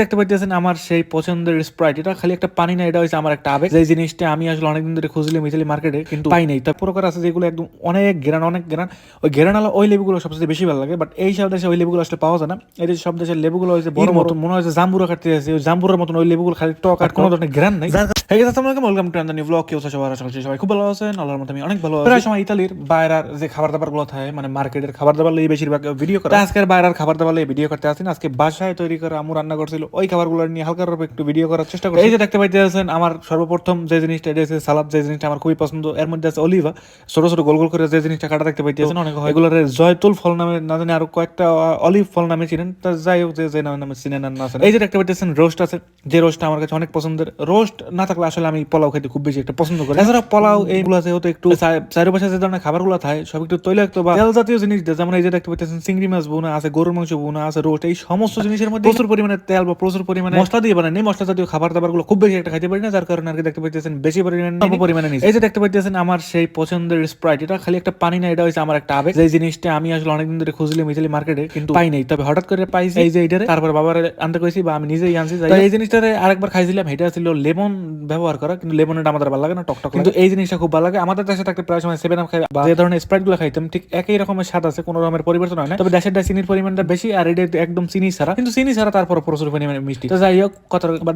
দেখতে পাইতেছেন আমার সেই পছন্দের স্প্রাইট এটা খালি একটা পানি না এটা হচ্ছে আমার একটা আবেগ। যে জিনিসটা আমি আসলে অনেকদিন ধরে খুঁজলাম ইতালি মার্কেটে কিন্তু পাই নাই। তার প্রকার আছে যেগুলো একদম অনেক গ্রান অনেক গ্রান ওই গ্রানালা ওই লেবুগুলো সবচেয়ে বেশি ভালো লাগে বাট এই সব দেশে ওই লেবুগুলো আসলে পাওয়া যায় না। এই দেশে সব দেশের লেবুগুলো হয়েছে বড় মতন মনে হয়েছে জাম্বুরা কাটতে আছে। ওই জাম্বুরের মতন ওই লেবুগুলো খালি টক আর কোনো ধরনের গ্রান নাই। হে গেছে আসসালামু আলাইকুম। ওয়েলকাম টু আন্দানি ব্লগ কেউ সবার? আশা করছি সবাই খুব ভালো আছেন। আল্লাহর মতো আমি অনেক ভালো আছি। প্রায় সময় ইতালির বাইরের যে খাবার দাবারগুলো থাকে মানে মার্কেটের খাবার দাবার লই বেশিরভাগ ভিডিও করে আজকের বাইরের খাবার দাবার লই ভিডিও করতে আসেন আজকে বাসায় তৈরি করে আমু রান্না করছিল। ওই খাবারগুলো নিয়ে হালকা রূপে একটু ভিডিও করার চেষ্টা করি এই যে দেখতে পাইতেছেন আমার সর্বপ্রথম যে জিনিসটা এটা সালাদ যে জিনিসটা আমার খুবই পছন্দ। এর মধ্যে আছে অলিভা। ছোট ছোট গোল গোল করে যে জিনিসটা কাটা দেখতে পাইতেছেন অনেক হয়। এগুলোর জয়তুল ফল নামে না জানি আরও কয়েকটা অলিভ ফল নামে চিনেন। তা যাই হোক যে যে নামে নামে চিনেন না চিনেন। এই যে দেখতে পাইতেছেন রোস্ট আছে। যে রোস্টটা আমার কাছে অনেক পছন্দের। রোস্ট না থাকলে আসলে আমি পোলাও খেতে খুব বেশি একটা পছন্দ করি। এছাড়া পোলাও এইগুলো আছে হয়তো একটু চারিপাশে যে ধরনের খাবারগুলো থাকে সব একটু তৈলাক্ত বা তেল জাতীয় জিনিস যেমন এই যে দেখতে পাইতেছেন চিংড়ি মাছ বোনা আছে গরুর মাংস বোনা আছে রোস্ট এই সমস্ত জিনিসের মধ্যে প্রচুর পরিমাণে তেল বা প্রচুর পরিমাণে মশলা দিয়ে বানায় মশলা জাতীয় খাবার দাবারগুলো খুব বেশি একটা খাইতে পারি না যার কারণে আর কি দেখতে পাইতেছেন বেশি পরিমাণে অল্প পরিমাণে এই যে দেখতে পাইতেছেন আমার সেই পছন্দের স্প্রাইট এটা খালি একটা পানি না এটা হচ্ছে আমার একটা আবেগ। যে জিনিসটা আমি আসলে অনেকদিন ধরে খুঁজলাম ইতালি মার্কেটে কিন্তু পাই নাই। তবে হঠাৎ করে পাইছি এই যে এটারে তারপর বাবার আনতে কইছি বা আমি নিজেই আনছি এই জিনিসটারে আরেকবার খাইছিলাম এটা ছিল লেমন ব্যবহার করা কিন্তু লেমনটা আমাদের ভালো লাগে না টকটক কিন্তু এই জিনিসটা খুব ভালো লাগে। আমাদের দেশে থাকতে প্রায় সময় সেভেন আপ খাই বা যে ধরনের স্প্রাইটগুলো খাইতাম ঠিক একই রকমের স্বাদ আছে কোনো রকমের পরিবর্তন হয় না। তবে দেশের চিনির পরিমাণটা বেশি আর এটা একদম চিনি ছাড়া। কিন্তু চিনি ছাড়া তারপর প্রচুর পরিমাণে মিষ্টি। তো যাই হোক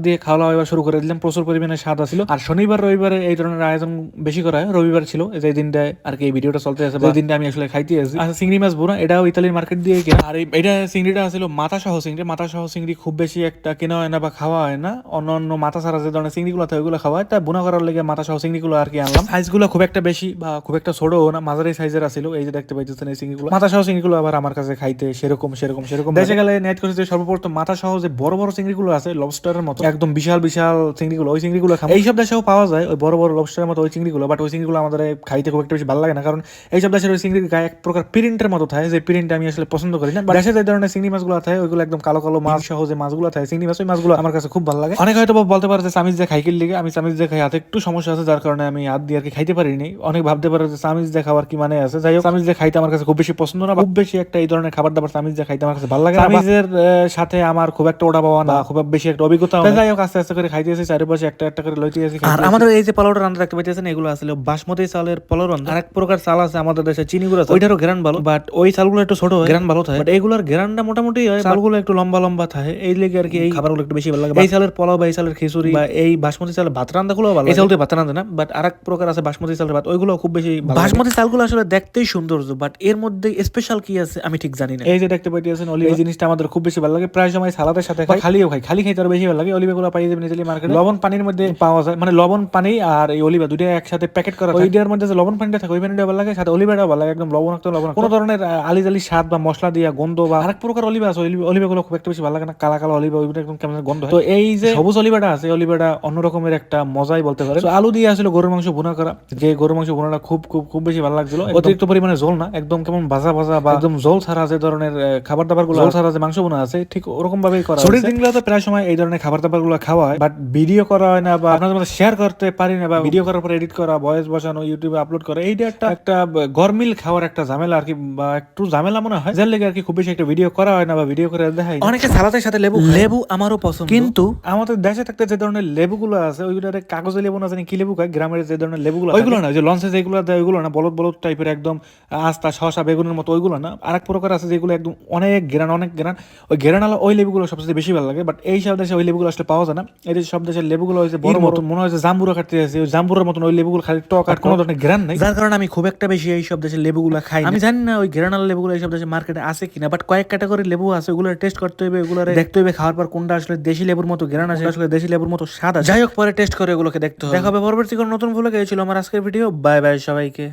দিয়ে খাওয়া দাওয়া শুরু করে দিলাম। প্রচুর পরিমাণে স্বাদ আর শনিবার রবিবারে এই ধরনের আয়োজন বেশি করা হয়। রবিবার ছিল যে দিনটায় আর কি এই ভিডিওটা চলতে আছে দিনটা আমি আসলে খাইতে আছি। আচ্ছা চিংড়ি মাছ বোনা এটাও ইতালির মার্কেট দিয়ে কেনা। আর এটা চিংড়িটা ছিল মাথা সহ চিংড়ি। মাথা সহ চিংড়ি খুব বেশি একটা কেনা হয় না বা খাওয়া হয় না। অন্য অন্য মাথা ছাড়া যে ধরনের চিংড়িগুলো থাকে ওইগুলো খাওয়া হয়। তাই বোনা করার লেগে মাথা সহ চিংড়িগুলো আর কি আনলাম। সাইজগুলো খুব একটা বেশি বা খুব একটা ছোটও না মাঝারি সাইজের আছিল। এই যে দেখতে পাইতেছেন এই চিংড়িগুলো। মাথা সহ চিংড়িগুলো আবার আমার কাছে খাইতে সেরকম সেরকম সেরকম দেশে গেলে নেট করেছে সর্বপ্রথম মাথা সহ যে বড় বড় বড় চিংড়িগুলো আছে লবস্টারের মতো। একদম বিশাল বিশাল চিংড়িগুলো ওই চিংড়িগুলো খাব। এইসব দেশেও পাওয়া যায় ওই বড় বড় লবস্টারের মতো ওই চিংড়িগুলো বাট ওই চিংড়িগুলো আমাদের খাইতে খুব একটা বেশি ভালো লাগে না কারণ এইসব দেশের ওই চিংড়ির গায়ে এক প্রকার প্রিন্টের মতো থাকে যে প্রিন্ট আমি আসলে পছন্দ করি না দেশে যে ধরনের চিংড়ি মাছগুলো থাকে ওইগুলো একদম কালো কালো মাছ সহ যে মাছগুলো থাকে চিংড়ি মাছ ওই মাছগুলো আমার কাছে খুব ভালো লাগে। অনেক হয়তো বলতে পারে যে চামিজ দিয়ে খাইকির লিগে আমি চামিজ দিয়ে খাই হাতে একটু সমস্যা আছে যার কারণে আমি হাত দিয়ে আর কি খাইতে পারিনি। অনেক ভাবতে পারে যে চামিজ দিয়ে খাওয়ার কি মানে আছে। যাই হোক চামিজ দিয়ে খাইতে আমার কাছে খুব বেশি পছন্দ না খুব বেশি একটা এই ধরনের খাবার দাবার চামিজ দিয়ে খাইতে আমার কাছে ভালো লাগে না। চামিজের সাথে আমার খুব একটা ওটা পাওয়া না খুব বেশি একটা অভিজ্ঞতা যাই হোক আস্তে আস্তে করে চারিপাশে একটা একটা করে লইতে আর আমাদের এই যে পোলাওটা রান্না রাখতে পাইতেছেন এগুলো আসলে বাসমতি চালের পোলাও রান্না আরেক প্রকার চাল আছে আমাদের দেশে চিনি গুঁড়া চাল। ওইটারও গ্রান ভালো। বাট ওই চালগুলো একটু ছোট হয়। গ্রান ভালো থাকে। বাট এইগুলোর গ্রানটা মোটামুটি হয় চালগুলো একটু লম্বা লম্বা থাকে। এই লেগে আর কি এই খাবারগুলো একটু বেশি ভালো লাগে। এই চালের পোলাও বা এই চালের খিচুড়ি বা এই বাসমতি চালের ভাত রান্না গুলো ভালো এই চালতে ভাত রান্না না বাট আরেক প্রকার আছে বাসমতি চালের ভাত ওইগুলো খুব বেশি বাসমতি চালগুলো আসলে দেখতেই সৌন্দর্য বাট এর মধ্যে স্পেশাল কি আছে আমি ঠিক জানি না। এই যে দেখতে পাইতেছেন অলি এই জিনিসটা আমাদের খুব বেশি ভালো লাগে। প্রায় সময় সালাদের সাথে খাই খালিও খাই খালি খাইতে আরও বেশি ভালো লাগে অলিভগুলো পাই যাবেন ইতালি মার্কেটে লবণ পানির মধ্যে পাওয়া যায় মানে লবণ পানি আর এই অলিভা দুটো একসাথে প্যাকেট করা। ওইটার মধ্যে যে লবণ পানিটা থাকে ওই পানিটা ভালো লাগে সাথে অলিভাটাও ভালো লাগে একদম লবণাক্ত লবণ কোনো ধরনের আহ, আলি জালি স্বাদ বা মশলা দিয়া গন্ধ বা আরেক প্রকার অলিভা আছে অলিভা গুলো খুব একটা বেশি ভালো লাগে না কালা কালা অলিভা ওইটা একদম কেমন গন্ধ তো এই যে সবুজ অলিভাটা আছে অলিভাটা অন্যরকমের একটা মজাই বলতে পারে আলু দিয়ে আসলে গরুর মাংস ভুনা করা যে গরুর মাংস ভুনাটা খুব খুব খুব বেশি ভালো লাগছিল অতিরিক্ত পরিমাণে জল না একদম কেমন ভাজা ভাজা বা একদম জল ছাড়া যে ধরনের খাবার দাবারগুলো জল ছাড়া যে মাংস ভুনা আছে ঠিক ওরকম ভাবেই করা ছুটির দিনগুলোতে প্রায় সময় এই ধরনের খাবার দাবারগুলো খাওয়া হয় বাট ভিডিও করা হয় না বা আপনাদের মধ্যে শেয়ার করতে পারি না বা ভিডিও করার পর এডিট করা ভয়েস বসানো ইউটিউবে আপলোড করা এইটা একটা একটা গরমিল খাওয়ার একটা ঝামেলা আর কি বা একটু ঝামেলা মনে হয়। যার লেগে আর কি খুব বেশি একটা ভিডিও করা হয় না বা ভিডিও করে দেখাই অনেকে সালাদের সাথে লেবু লেবু আমারও পছন্দ। কিন্তু আমাদের দেশে থাকতে যে ধরনের লেবুগুলো আছে ওইগুলোর কাগজে লেবু না জানি কি লেবু খায় গ্রামের যে ধরনের লেবুগুলো ওইগুলো না যে লঞ্চে যেগুলো দেয় ওইগুলো না বলদ বলদ টাইপের একদম আস্তা শসা বেগুনের মতো ওইগুলো না। আরেক প্রকার আছে যেগুলো একদম অনেক গ্রান অনেক গ্রান। ওই গ্রানালা ওই লেবুগুলো সবচেয়ে বেশি ভালো লাগে বাট এই সব দেশে ওই লেবুগুলো আসলে পাওয়া যায় না। এই দেশে সব দেশের লেবুগুলো হয়েছে বড় মতন মনে হয়েছে জাম্বুরা খাটতে আছে ওই জাম্বুরের মতন ওই লেবুগুলো খালি টক আর কোনো ধরনের গ্রান নেই। যার কারণে আমি খুব একটা বেশি এই সব দেশের লেবুগুলো খাই আমি জানি না ওই গ্রানাল লেবুগুলো এই সব দেশের মার্কেটে আছে কিনা বাট কয়েক ক্যাটাগরি লেবু আছে ওগুলো টেস্ট করতে হবে ওগুলো দেখতে হবে খাওয়ার পর কোনটা আসলে দেশি লেবুর মতো গ্রান আছে আসলে দেশি লেবুর মতো স্বাদ আছে। যাই হোক পরে টেস্ট করে ওগুলোকে দেখতে হবে। দেখা হবে পরবর্তী কোনো নতুন ভুলে গিয়েছিল আমার আজকের ভিডিও বাই বাই সবাইকে।